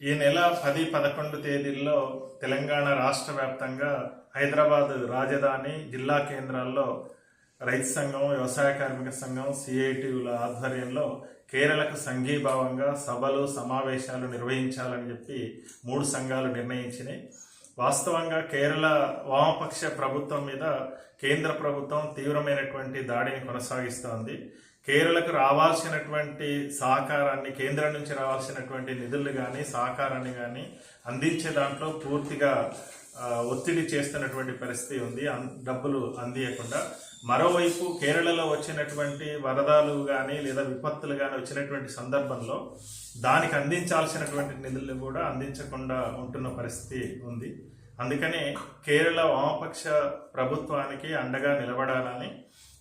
ఈ నెల పది పదకొండు తేదీల్లో తెలంగాణ రాష్ట్ర వ్యాప్తంగా హైదరాబాద్ రాజధాని జిల్లా కేంద్రాల్లో రైతు సంఘం వ్యవసాయ కార్మిక సంఘం సిఐటియుల ఆధ్వర్యంలో కేరళకు సంఘీభావంగా సభలు సమావేశాలు నిర్వహించాలని చెప్పి మూడు సంఘాలు నిర్ణయించినాయి. వాస్తవంగా కేరళ వామపక్ష ప్రభుత్వం మీద కేంద్ర ప్రభుత్వం తీవ్రమైనటువంటి దాడిని కొనసాగిస్తోంది. కేరళకు రావాల్సినటువంటి సహకారాన్ని కేంద్రం నుంచి రావాల్సినటువంటి నిధులు కానీ సహకారాన్ని కానీ అందించే దాంట్లో పూర్తిగా ఒత్తిడి చేస్తున్నటువంటి పరిస్థితి ఉంది. అన్- డబ్బులు అందియకుండా. మరోవైపు కేరళలో వచ్చినటువంటి వరదలు కానీ లేదా విపత్తులు కానీ వచ్చినటువంటి సందర్భంలో దానికి అందించాల్సినటువంటి నిధులు కూడా అందించకుండా ఉంటున్న పరిస్థితి ఉంది. అందుకనే కేరళ వామపక్ష ప్రభుత్వానికి అండగా నిలబడాలని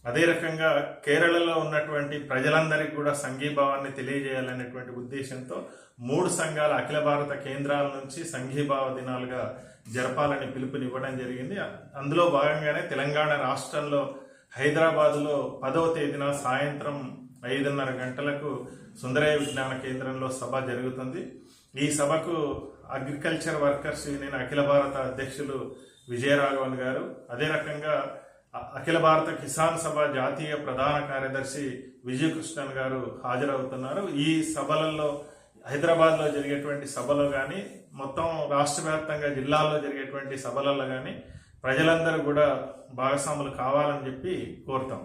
అదే రకంగా కేరళలో ఉన్నటువంటి ప్రజలందరికీ కూడా సంఘీభావాన్ని తెలియజేయాలనేటువంటి ఉద్దేశంతో మూడు సంఘాల అఖిల భారత కేంద్రాల నుంచి సంఘీభావ దినాలుగా జరపాలని పిలుపునివ్వడం జరిగింది. అందులో భాగంగానే తెలంగాణ రాష్ట్రంలో హైదరాబాదులో పదవ తేదీన సాయంత్రం ఐదున్నర గంటలకు సుందరయ్య విజ్ఞాన కేంద్రంలో సభ జరుగుతుంది. ఈ సభకు అగ్రికల్చర్ వర్కర్స్ యూనియన్ అఖిల భారత అధ్యక్షులు విజయరాఘవన్ గారు అదే రకంగా అఖిల భారత కిసాన్ సభ జాతీయ ప్రధాన కార్యదర్శి విజయకృష్ణన్ గారు హాజరవుతున్నారు. ఈ సభలలో హైదరాబాద్లో జరిగేటువంటి సభలో కానీ మొత్తం రాష్ట్ర వ్యాప్తంగా జిల్లాల్లో జరిగేటువంటి సభలలో కానీ ప్రజలందరూ కూడా భాగస్వాములు కావాలని చెప్పి కోరుతాం.